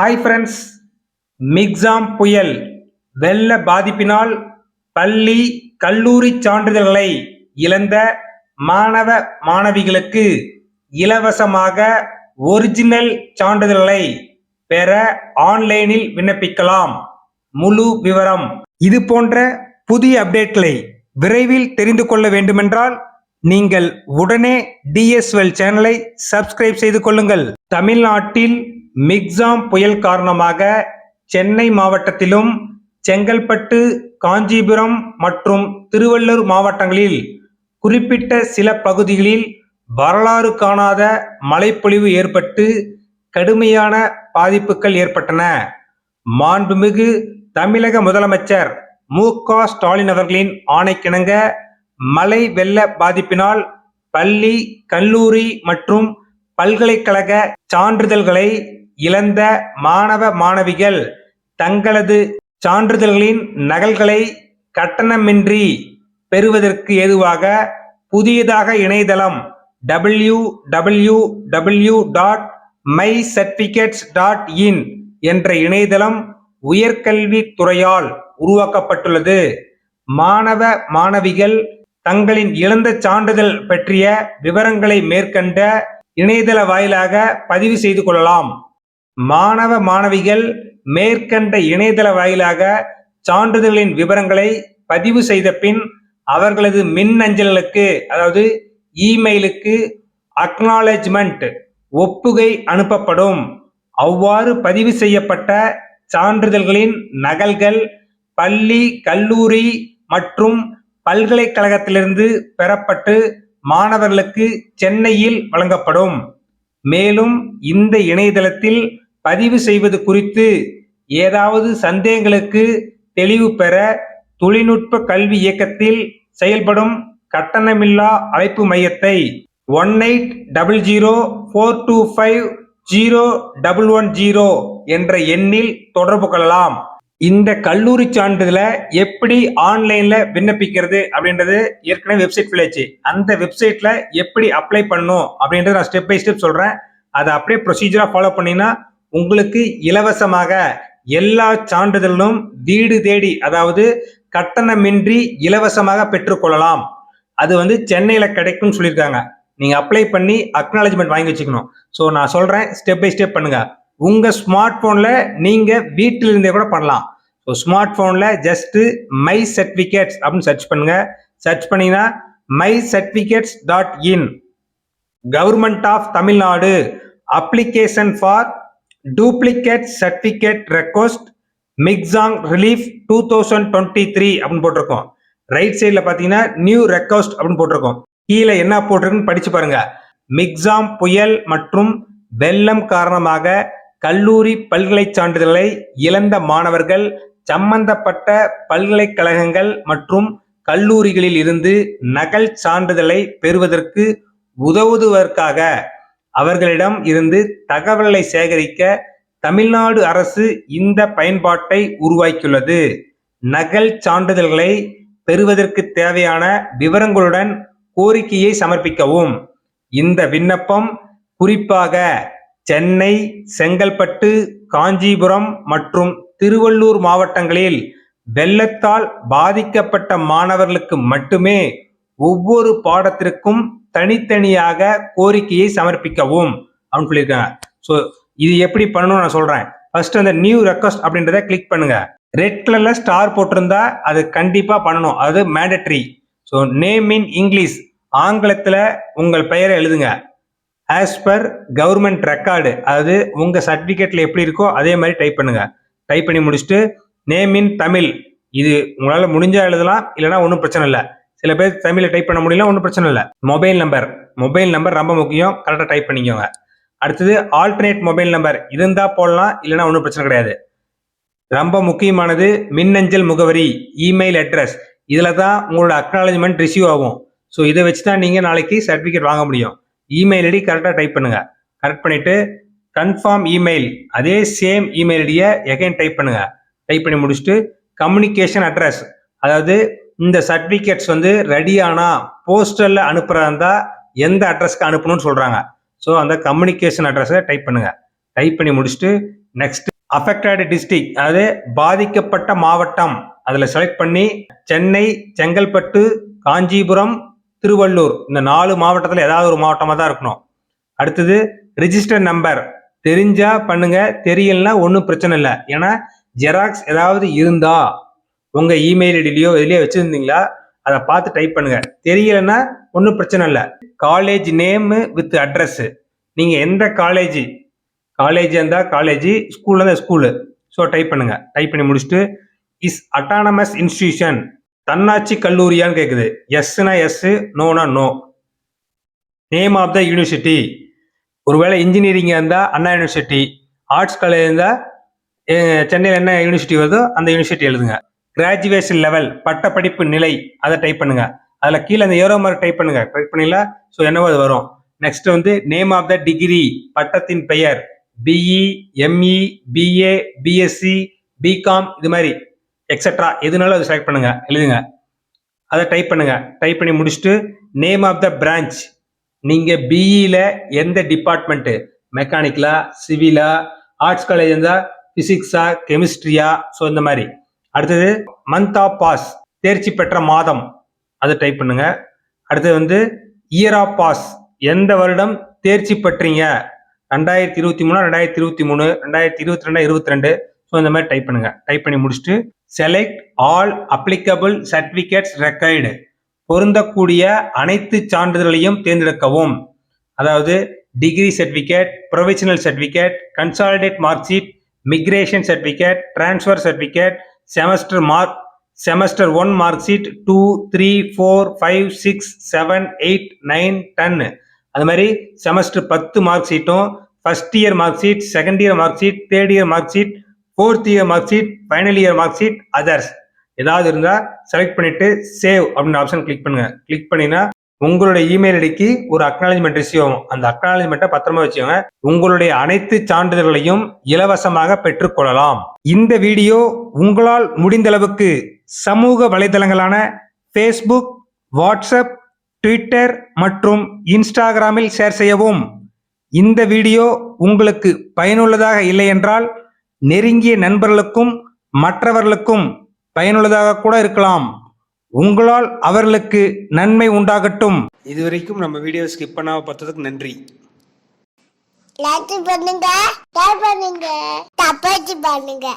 Hi friends Michaung புயல் வெள்ள பாதிப்பினால் பள்ளி கல்லூரி சான்றிதழ்களை இழந்த மாணவ மாணவிகளுக்கு இலவசமாக ஒரிஜினல் சான்றிதழ்களை பெற ஆன்லைனில் விண்ணப்பிக்கலாம். முழு விவரம். இது போன்ற புதிய அப்டேட்களை விரைவில் தெரிந்து கொள்ள வேண்டுமென்றால் நீங்கள் உடனே டிஎஸ்எல் சேனலை சப்ஸ்கிரைப் செய்து கொள்ளுங்கள். தமிழ்நாட்டில் மிக்சாம் புயல் காரணமாக சென்னை மாவட்டத்திலும் செங்கல்பட்டு காஞ்சிபுரம் மற்றும் திருவள்ளூர் மாவட்டங்களில் குறிப்பிட்ட சில பகுதிகளில் வரலாறு காணாத மழைப்பொழிவு ஏற்பட்டு கடுமையான பாதிப்புகள் ஏற்பட்டன. மாண்புமிகு தமிழக முதலமைச்சர் மு. க. ஸ்டாலின் அவர்களின் ஆணைக்கிணங்க மழை வெள்ள பாதிப்பினால் பள்ளி கல்லூரி மற்றும் பல்கலைக்கழக சான்றிதழ்களை இழந்த மாணவ மாணவிகள் தங்களது சான்றிதழ்களின் நகல்களை கட்டணமின்றி பெறுவதற்கு ஏதுவாக புதியதாக இணையதளம் W W W dot my certificates dot in என்ற இணையதளம் உயர்கல்வித் துறையால் உருவாக்கப்பட்டுள்ளது. மாணவ மாணவிகள் தங்களின் இழந்த சான்றிதழ் பற்றிய விவரங்களை மேற்கண்ட இணையதள வாயிலாக பதிவு செய்து கொள்ளலாம். மாணவ மாணவிகள் மேற்கண்ட இணையதள வாயிலாக சான்றிதழ்களின் விவரங்களை பதிவு செய்த பின் அவர்களது மின் அஞ்சல்களுக்கு அதாவது இமெயிலுக்கு அக்னாலஜ்மெண்ட் ஒப்புகை அனுப்பப்படும். அவ்வாறு பதிவு செய்யப்பட்ட சான்றிதழ்களின் நகல்கள் பள்ளி கல்லூரி மற்றும் பல்கலைக்கழகத்திலிருந்து பெறப்பட்டு மாணவர்களுக்கு சென்னையில் வழங்கப்படும். மேலும் இந்த இணையதளத்தில் பதிவு செய்வது குறித்து ஏதாவது சந்தேகங்களுக்கு தெளிவு பெற தொழில்நுட்ப கல்வி இயக்கத்தில் செயல்படும் கட்டணமில்லா அழைப்பு மையத்தை one eight double zero four two five zero double one zero என்ற எண்ணில் தொடர்பு கொள்ளலாம். இந்த கல்லூரி சான்றிதழை எப்படி ஆன்லைன்ல விண்ணப்பிக்கிறது அப்படின்றது ஏற்கனவே வெப்சைட் விளையாச்சு. அந்த வெப்சைட்ல எப்படி அப்ளை பண்ணும் அப்படின்றத நான் ஸ்டெப் பை ஸ்டெப் சொல்றேன். அதை அப்படியே ப்ரொசீஜரா ஃபாலோ பண்ணீங்கன்னா உங்களுக்கு இலவசமாக எல்லா சான்றிதழும் வீடு தேடி அதாவது கட்டணமின்றி இலவசமாக பெற்றுக்கொள்ளலாம். அது வந்து சென்னையில கிடைக்கும்னு சொல்லியிருக்காங்க. நீங்க அப்ளை பண்ணி அக்னாலஜ்மெண்ட் வாங்கி வச்சுக்கணும். ஸோ நான் சொல்றேன் ஸ்டெப் பை ஸ்டெப் பண்ணுங்க. உங்கள் ஸ்மார்ட் ஃபோனில் நீங்கள் வீட்டில் இருந்தே கூட பண்ணலாம். ஸோ ஸ்மார்ட் ஃபோனில் ஜஸ்ட்டு மை சர்டிஃபிகேட்ஸ் அப்படின்னு சர்ச் பண்ணுங்கள் சர்ச் பண்ணீங்கன்னா my certificates dot in government of Tamil Nadu application for duplicate certificate request Michaung relief two thousand twenty three அப்படின்னு போட்டிருக்கோம். ரைட் சைடில் பார்த்தீங்கன்னா நியூ ரெக்வஸ்ட் அப்படின்னு போட்டிருக்கோம். கீழே என்ன போட்டிருக்குன்னு படிச்சு பாருங்க. மிக்ஸாம் புயல் மற்றும் வெள்ளம் காரணமாக கல்லூரி பல்கலை சான்றிதழை இழந்த மாணவர்கள் சம்பந்தப்பட்ட பல்கலைக்கழகங்கள் மற்றும் கல்லூரிகளில் இருந்து நகல் சான்றிதழை பெறுவதற்கு உதவுவதற்காக அவர்களிடம் இருந்து தகவல்களை சேகரிக்க தமிழ்நாடு அரசு இந்த பயன்பாட்டை உருவாக்கியுள்ளது. நகல் சான்றிதழ்களை பெறுவதற்கு தேவையான விவரங்களுடன் கோரிக்கையை சமர்ப்பிக்கவும். இந்த விண்ணப்பம் குறிப்பாக சென்னை செங்கல்பட்டு காஞ்சிபுரம் மற்றும் திருவள்ளூர் மாவட்டங்களில் வெள்ளத்தால் பாதிக்கப்பட்ட மாணவர்களுக்கு மட்டுமே ஒவ்வொரு பாடத்திற்கும் தனித்தனியாக கோரிக்கையை சமர்ப்பிக்கவும் அப்படின்னு சொல்லியிருக்காங்க. ஸோ இது எப்படி பண்ணணும்னு நான் சொல்றேன். ஃபர்ஸ்ட் அந்த நியூ ரெக்வஸ்ட் அப்படின்றத கிளிக் பண்ணுங்க. ரெட் கலர்ல ஸ்டார் போட்டிருந்தா அது கண்டிப்பா பண்ணணும். அது mandatory so name in English ஆங்கிலத்தில் உங்கள் பெயரை எழுதுங்க. ஆஸ் பர் கவர்மெண்ட் ரெக்கார்டு அதாவது உங்கள் சர்டிஃபிகேட்டில் எப்படி இருக்கோ அதே மாதிரி டைப் பண்ணுங்கள் டைப் பண்ணி முடிச்சுட்டு நேம் இன் தமிழ் இது உங்களால் முடிஞ்சால் எழுதலாம் இல்லைனா ஒன்றும் பிரச்சனை இல்லை. சில பேர் தமிழில் டைப் பண்ண முடியல ஒன்றும் பிரச்சனை இல்லை. மொபைல் நம்பர் மொபைல் நம்பர் ரொம்ப முக்கியம். கரெக்டாக டைப் பண்ணிக்கோங்க. அடுத்தது ஆல்டர்னேட் மொபைல் நம்பர் இருந்தால் போடலாம் இல்லைனா ஒன்றும் பிரச்சனை கிடையாது. ரொம்ப முக்கியமானது மின்னஞ்சல் முகவரி இமெயில் அட்ரஸ் இதில் தான் உங்களோட அக்னாலஜ்மெண்ட் ரிசீவ் ஆகும். ஸோ இதை வச்சு தான் நீங்கள் நாளைக்கு சர்டிஃபிகேட் வாங்க முடியும். இமெயில் ஐடி கரெக்டாக டைப் பண்ணுங்க. கரெக்ட் பண்ணிவிட்டு கன்ஃபார்ம் இமெயில் அதே சேம் இமெயில் ஐடியை எகைன் டைப் பண்ணுங்கள் டைப் பண்ணி முடிச்சுட்டு கம்யூனிகேஷன் அட்ரஸ் அதாவது இந்த சர்டிஃபிகேட்ஸ் வந்து ரெடியானா போஸ்டரில் அனுப்புகிறதா இருந்தால் எந்த அட்ரஸ்க்கு அனுப்பணும்னு சொல்கிறாங்க ஸோ அந்த கம்யூனிகேஷன் அட்ரஸை டைப் பண்ணுங்கள் டைப் பண்ணி முடிச்சுட்டு நெக்ஸ்ட் அஃபெக்டட் டிஸ்ட்ரிக் அதாவது பாதிக்கப்பட்ட மாவட்டம் அதில் செலக்ட் பண்ணி சென்னை செங்கல்பட்டு காஞ்சிபுரம் திருவள்ளூர். இந்த நாலு மாவட்டத்தில் ஏதாவது ஒரு மாவட்டமாக தான் இருக்கணும். அடுத்தது ரிஜிஸ்டர் நம்பர் தெரிஞ்சா பண்ணுங்க. தெரியலனா ஒன்றும் பிரச்சனை இல்லை. ஏன்னா ஜெராக்ஸ் ஏதாவது இருந்தா உங்க இமெயில் ஐடியிலையோ இதுலயோ வச்சிருந்தீங்களா அதை பார்த்து டைப் பண்ணுங்க. தெரியலன்னா ஒன்றும் பிரச்சனை இல்லை. காலேஜ் நேமு வித் அட்ரஸ் நீங்க எந்த காலேஜ் காலேஜ் இருந்தால் காலேஜ் ஸ்கூல்ல இருந்தால் ஸ்கூலு ஸோ டைப் பண்ணுங்க. டைப் பண்ணி முடிச்சுட்டு இஸ் அட்டானமஸ் இன்ஸ்டியூஷன் தன்னாட்சி கல்லூரியான்னு கேட்குது எஸ்னா yes Nona no name of the university ஒருவேளை இன்ஜினியரிங்காக இருந்தால் அண்ணா யூனிவர்சிட்டி ஆர்ட்ஸ் காலேஜ் இருந்தால் சென்னையில் என்ன யூனிவர்சிட்டி வருதோ அந்த யூனிவர்சிட்டி எழுதுங்க. கிராஜுவேஷன் லெவல் பட்டப்படிப்பு நிலை அதை டைப் பண்ணுங்க. அதில் கீழே அந்த ஏரோ மார்க் டைப் பண்ணுங்க. டைப் பண்ணல ஸோ என்னவோ அது வரும். நெக்ஸ்ட் வந்து நேம் ஆஃப் த டிகிரி பட்டத்தின் பெயர். BE ME BA BSc BCom இது மாதிரி. எக்ஸெட்ரா எதுனாலும் அதை செலக்ட் பண்ணுங்க. எழுதுங்க. அதை டைப் பண்ணுங்க. டைப் பண்ணி முடிச்சுட்டு நேம் ஆஃப் த பிரான்ச் நீங்க பிஇல எந்த டிபார்ட்மெண்ட் மெக்கானிக்கலா சிவிலா ஆர்ட்ஸ் காலேஜ் இருந்தா பிசிக்ஸா கெமிஸ்ட்ரியா ஸோ இந்த மாதிரி. அடுத்தது மந்த் ஆஃப் பாஸ் தேர்ச்சி பெற்ற மாதம். அதை டைப் பண்ணுங்க. அடுத்தது வந்து இயர் ஆஃப் பாஸ் எந்த வருடம் தேர்ச்சி பெற்றீங்க? ரெண்டாயிரத்தி இருபத்தி மூணு ரெண்டாயிரத்தி இருபத்தி மூணு ரெண்டாயிரத்தி இருபத்தி ரெண்டு இருபத்தி ரெண்டு. ஸோ இந்த மாதிரி டைப் பண்ணுங்க. டைப் பண்ணி முடிச்சுட்டு select all applicable certificates required பொருந்தக்கூடிய அனைத்து சான்றிதழ்களையும் தேர்ந்தெடுக்கவும். அதாவது degree certificate professional certificate consolidate mark sheet migration certificate transfer certificate semester mark semester one mark sheet two three four five six seven eight nine ten அது மாதிரி semester பத்து mark ஷீட்டும் first year mark sheet second year mark sheet third year mark sheet fourth year mark sheet final year mark sheet others ஏதாவது இருந்தால் select பண்ணிட்டு save அப்படின்னு option click பண்ணுங்க. Click பண்ணினா உங்களுடைய இமெயில் ஐடிக்கு ஒரு அக்னாலஜ்மெண்ட் ரிசீவ் ஆகும். அந்த அக்னாலஜ்மெண்ட்டை பத்திரமா வச்சுக்கோங்க. உங்களுடைய அனைத்து சான்றிதழ்களையும் இலவசமாக பெற்றுக்கொள்ளலாம். இந்த வீடியோ உங்களால் முடிந்த அளவுக்கு சமூக வலைதளங்களான ஃபேஸ்புக் வாட்ஸ்அப் ட்விட்டர் மற்றும் இன்ஸ்டாகிராமில் ஷேர் செய்யவும். இந்த வீடியோ உங்களுக்கு பயனுள்ளதாக இல்லை என்றால் நெருங்கிய நண்பர்களுக்கும் மற்றவர்களுக்கும் பயனுள்ளதாக கூட இருக்கலாம். உங்களால் அவர்களுக்கு நன்மை உண்டாகட்டும். இதுவரைக்கும் நம்ம வீடியோ ஸ்கிப் பண்ணாம பார்த்ததுக்கு நன்றி. லைக் பண்ணுங்க ஷேர் பண்ணுங்க பண்ணுங்க